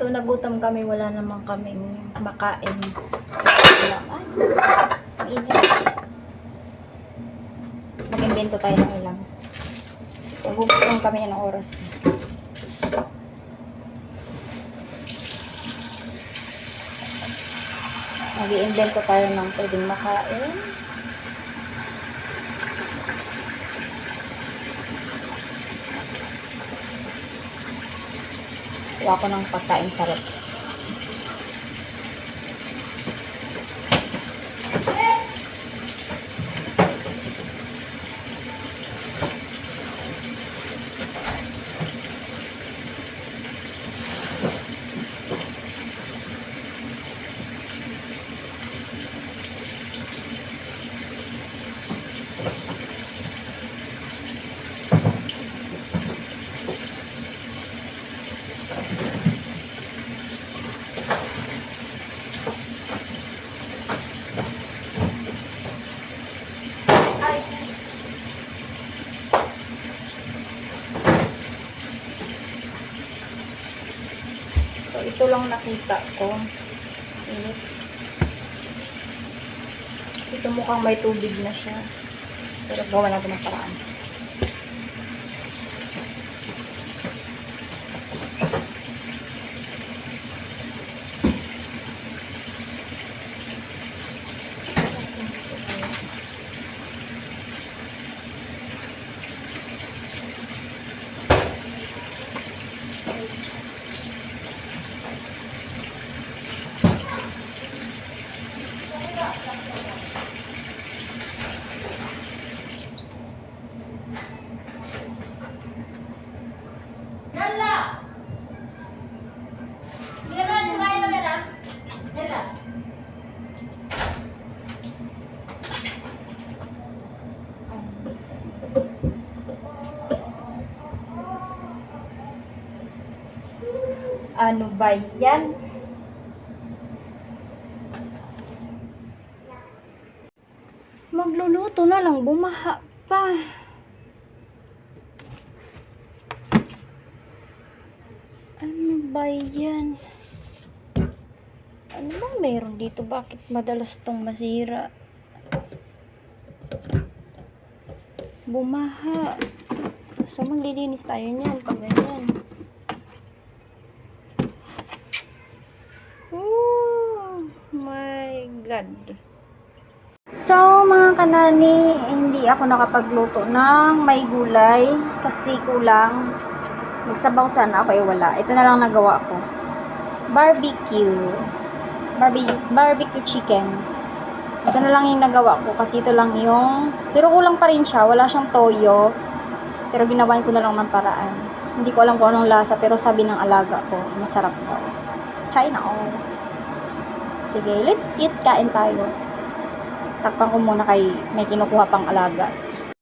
So, nagutom kami. Wala naman kaming makain. Mag-invento tayo ng ulam. Nagugutom kami ng oras na. Mag-invento tayo ng pwedeng makain. Kuha ko ng pagkain sa rep. So, ito lang nakita ko. Ito mukhang may tubig na siya. Pero gawa natin ng paraan. Ano ba yan? Magluluto na lang, bumaha pa. Ano ba yan? Ano bang meron dito? Bakit madalas tong masira? Bumaha. So, maglilinis tayo niyan pag ganyan. Oh my God. So, mga kanani, hindi ako nakapagluto ng may gulay kasi kulang. Magsabaw sana ako, eh wala. Ito na lang nagawa ko. Barbecue. Barbecue, barbecue chicken. Ito na lang yung nagawa ko kasi ito lang yung... Pero kulang pa rin siya. Wala siyang toyo. Pero ginawan ko na lang ng paraan. Hindi ko alam kung anong lasa pero sabi ng alaga ko, masarap daw. China, oh. Sige, let's eat. Kain tayo. Takpan ko muna kay may kinukuha pang alaga.